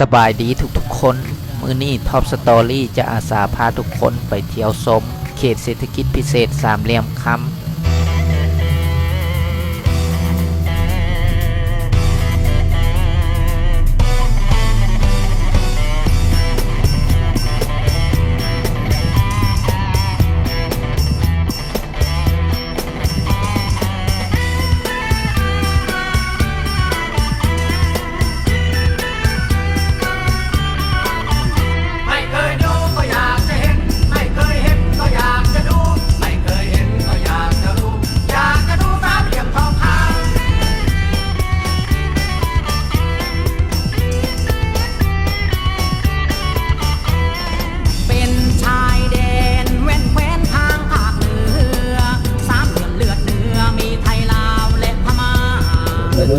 สบายดีทุกๆคน มือนี้ท็อปสตอรี่จะอาสาพาทุกคนไปเที่ยวชมเขตเศรษฐกิจพิเศษสามเหลี่ยมคำ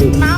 home.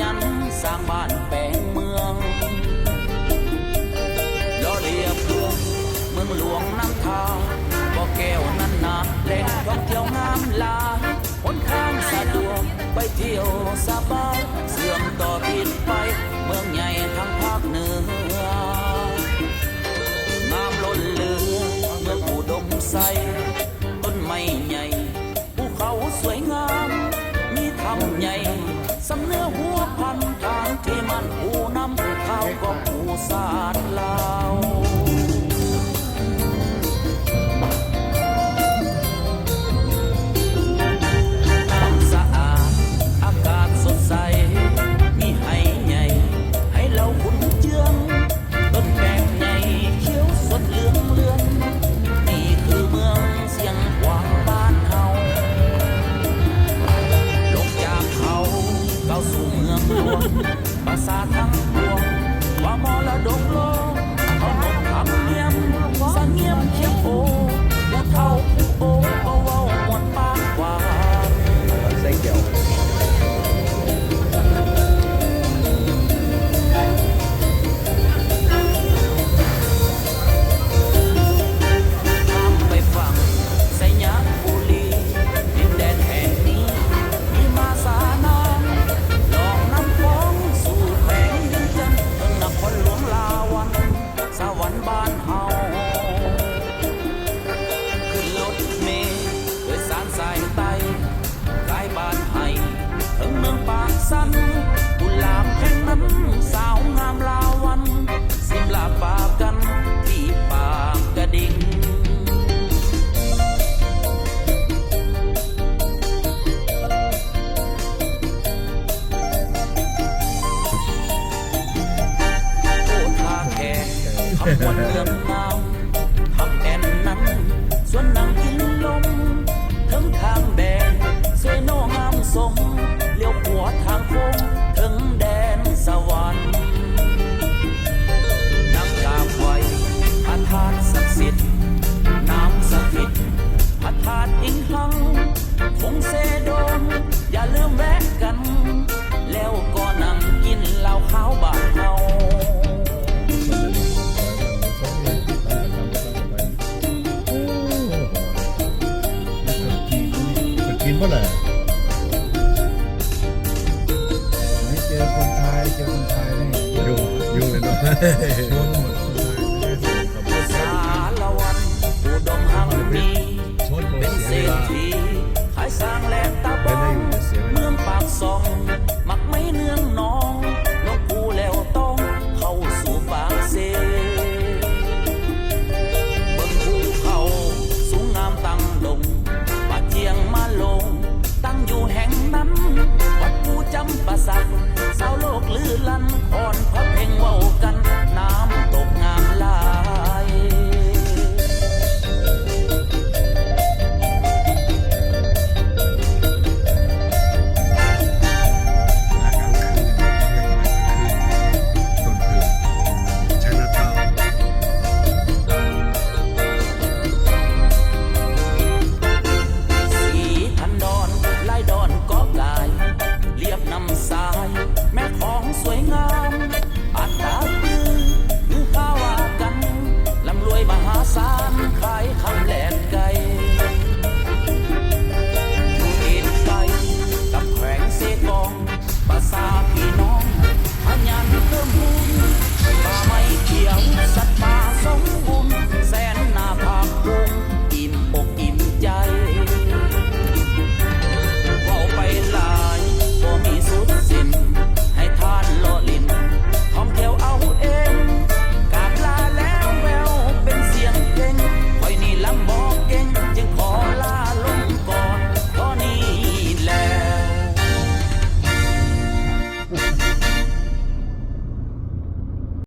ยันสร้างบ้านแปลงเมืองล้อเรียบเมืองเมืองหลวงน้ำทาบ่อแก้วนั้นนาแหล่งท่องเที่ยวงามลาหนข้างสะดวกไปเที่ยวสบาย สันกุหลาบแห่งนั้นสาวงามลาวัน สิมลาปากกันที่ปากกระดิ่งโอ้ท่าแขกคำวันเรื่ง Voilà.